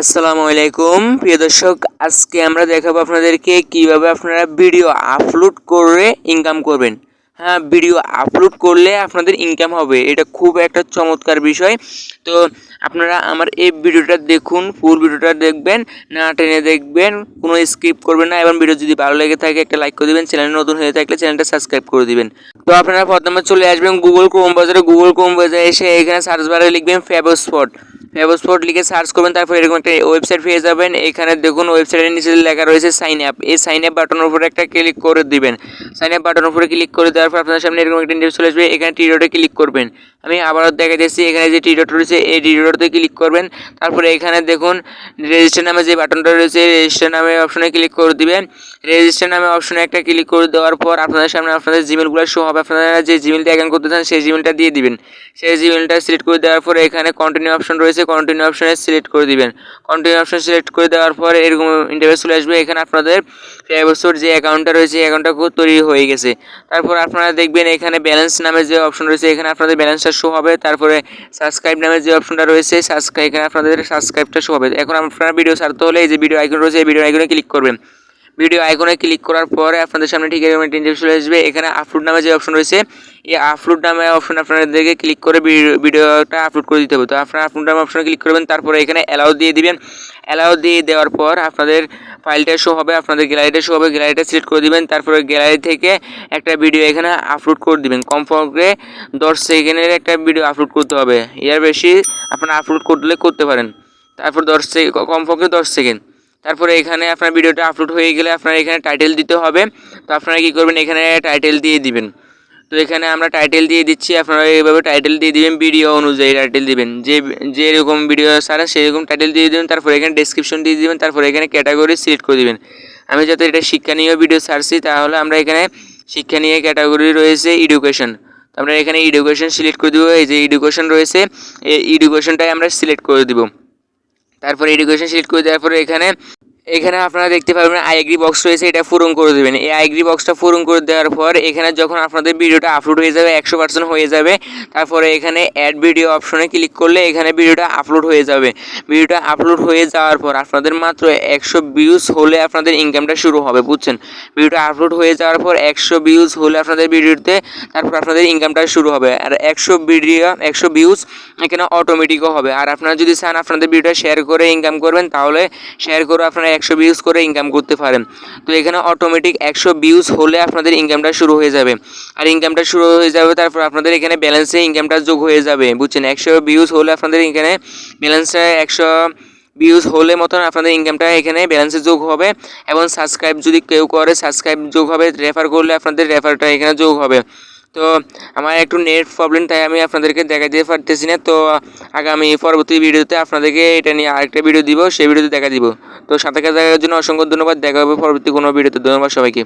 আসসালামু আলাইকুম। প্রিয় দর্শক, আজকে আমরা দেখাবো আপনাদেরকে কীভাবে আপনারা ভিডিও আপলোড করে ইনকাম করবেন। হ্যাঁ ভিডিও আপলোড করলে আপনাদের ইনকাম হবে। এটা খুব একটা চমৎকার বিষয়। তো আপনারা আমার এই ভিডিওটা দেখুন ফুল ভিডিওটা দেখবেন, না টেনে দেখবেন, কোনো স্কিপ করবেন না এবং ভিডিও যদি ভালো লেগে থাকে, একটা লাইক করে দিবেন, চ্যানেল নতুন হয়ে থাকলে চ্যানেলটা সাবস্ক্রাইব করে দিবেন। তো আপনারা প্রথমে চলে আসবেন গুগল ক্রোম বাজারে গুগল ক্রোম বাজারে এসে এখানে সার্চ বারে লিখবেন ফেবো স্পট ফেবো লিখে সার্চ করবেন, তারপর এরকম একটা ওয়েবসাইট পেয়ে যাবেন। এখানে দেখুন ওয়েবসাইটের নিচে লেখা রয়েছে সাইন আপ এই সাইন আপ বাটনের উপরে একটা ক্লিক করে দিবেন। সাইন আপ বাটনের উপরে ক্লিক করে দেওয়ার পর আপনার সামনে এরকম একটা ইন্টারভিউ চলে আসবে। এখানে টি ডটে ক্লিক করবেন। আমি আবারও দেখা যাচ্ছি এখানে যে টি ডট রয়েছে, এই টি ডটে ক্লিক করবেন। তারপরে এখানে দেখুন রেজিস্টার নামে যে বাটনটা রয়েছে রেজিস্টার নামে অপশনে ক্লিক করে দিবেন। রেজিস্টার নামে অপশনে একটা ক্লিক করে দেওয়ার পর আপনাদের সামনে আপনাদের জিমেলগুলো শো হবে। আপনারা যে জিমেলটা অ্যাকাউন্ট করতে চান, সেই জিমেলটা দিয়ে দিবেন। সেই জিমেলটা সিলেক্ট করে দেওয়ার পর এখানে কন্টিনিউ অপশন রয়েছে কন্টিনিউ অপশনে সিলেক্ট করে দিবেন। কন্টিনিউ অপশন সিলেক্ট করে দেওয়ার পর এরকম ইন্টারভিউ চলে আসবে। এখানে আপনাদের ফেভারসোর যে অ্যাকাউন্টটা রয়েছে অ্যাকাউন্টটা তৈরি হয়ে গেছে। তারপর আপনারা দেখবেন এখানে ব্যালেন্স নামে যে অপশন রয়েছে, এখানে আপনাদের ব্যালেন্সটা শো হবে। তারপরে সাবস্ক্রাইব নামে যে অপশনটা রয়েছে সাবস্ক্রাইব এখানে আপনাদের সাবস্ক্রাইবটা শো হবে। এখন আপনারা ভিডিও ছাড়তে হলে এই যে ভিডিও আইকন রয়েছে, এই ভিডিও আইকনে ক্লিক করবেন। ভিডিও আইকনে ক্লিক করার পরে আপনাদের সামনে ঠিক এরকম একটা চলে আসবে। এখানে আপলোড নামে যে অপশন রয়েছে, এই আপলোড নামে অপশন আপনাদেরকে ক্লিক করে ভিডিওটা আপলোড করে দিতে হবে। তো আপনারা আপলোড নামে অপশনে ক্লিক করবেন, তারপরে এখানে অ্যালাউ দিয়ে দিবেন। অ্যালাউ দিয়ে দেওয়ার পর আপনাদের ফাইলটা শো হবে, আপনাদের গ্যালারিটা শো হবে গ্যালারিটা সিলেক্ট করে দিবেন। তারপরে গ্যালারি থেকে একটা ভিডিও এখানে আপলোড করে দিবেন। কমপক্ষে দশ সেকেন্ডের একটা ভিডিও আপলোড করতে হবে। এর বেশি আপনারা আপলোড করলে করতে পারেন। তারপর দশ সেকেন্ড কমপক্ষে দশ সেকেন্ড তারপরে এখানে আপনার ভিডিওটা আপলোড হয়ে গেলে আপনার এখানে টাইটেল দিতে হবে। তো আপনারা কী করবেন? এখানে টাইটেল দিয়ে দিবেন। তো এখানে আমরা টাইটেল দিয়ে দিচ্ছি। আপনারা এইভাবে টাইটেল দিয়ে দিবেন ভিডিও অনুযায়ী টাইটেল দিবেন। যে, যেরকম ভিডিও সারা সেরকম টাইটেল দিয়ে দেবেন। তারপর এখানে ডেসক্রিপশন দিয়ে দিবেন। তারপর এখানে ক্যাটাগরি সিলেক্ট করে দিবেন। আমি যাতে এটা শিক্ষানীয় ভিডিও ছাড়ছি, তাহলে আমরা এখানে শিক্ষা নিয়ে ক্যাটাগরি রয়েছে এডুকেশন আমরা এখানে এডুকেশন সিলেক্ট করে দেবো। এই যে এডুকেশন রয়েছে, এই এডুকেশনটাই আমরা সিলেক্ট করে দেবো। তারপর এডুকেশন সিলেক্ট করে দেওয়ার পরে এখানে এখানে আপনারা দেখতে পাবেন আইগ্রি বক্স রয়েছে, এটা পূরণ করে দেবেন। এই আইগ্রি বক্সটা পূরণ করে দেওয়ার পর এখানে যখন আপনাদের ভিডিওটা আপলোড হয়ে যাবে, একশো পার্সেন্ট হয়ে যাবে, তারপরে এখানে অ্যাড ভিডিও অপশনে ক্লিক করলে এখানে ভিডিওটা আপলোড হয়ে যাবে। ভিডিওটা আপলোড হয়ে যাওয়ার পর আপনাদের মাত্র একশো ভিউজ হলে আপনাদের ইনকামটা শুরু হবে, বুঝছেন? ভিডিওটা আপলোড হয়ে যাওয়ার পর একশো ভিউজ হলে আপনাদের ভিডিওতে, তারপর আপনাদের ইনকামটা শুরু হবে। আর একশো ভিডিও একশো ভিউজ এখানে অটোমেটিকও হবে। আর আপনারা যদি চান আপনাদের ভিডিওটা শেয়ার করে ইনকাম করবেন, তাহলে শেয়ার করে আপনারা একশো ভিউজ করে ইনকাম করতে পারেন। তো এখানে অটোমেটিক একশো ভিউজ হলে আপনাদের ইনকামটা শুরু হয়ে যাবে। আর ইনকামটা শুরু হয়ে যাবে, তারপর আপনাদের এখানে ব্যালেন্সে ইনকামটা যোগ হয়ে যাবে, বুঝছেন? একশো ভিউজ হলে আপনাদের এখানে ব্যালেন্সটা একশো ভিউজ হলে মতন আপনাদের ইনকামটা এখানে ব্যালেন্সে যোগ হবে। এবং সাবস্ক্রাইব যদি কেউ করে সাবস্ক্রাইব যোগ হবে রেফার করলে আপনাদের রেফারটা এখানে যোগ হবে। তো আমার একটু নেট প্রবলেম তাই আমি আপনাদেরকে দেখা দিতে পারতেছি না। তো আগামী পরবর্তী ভিডিওতে আপনাদেরকে এটা নিয়ে আরেকটা ভিডিও দিব, সেই ভিডিওতে দেখা দিব। তো সাঁতার কাটার জন্য অসংখ্য ধন্যবাদ, দেখা হবে পরবর্তী কোনো ভিডিওতে ধন্যবাদ সবাইকে।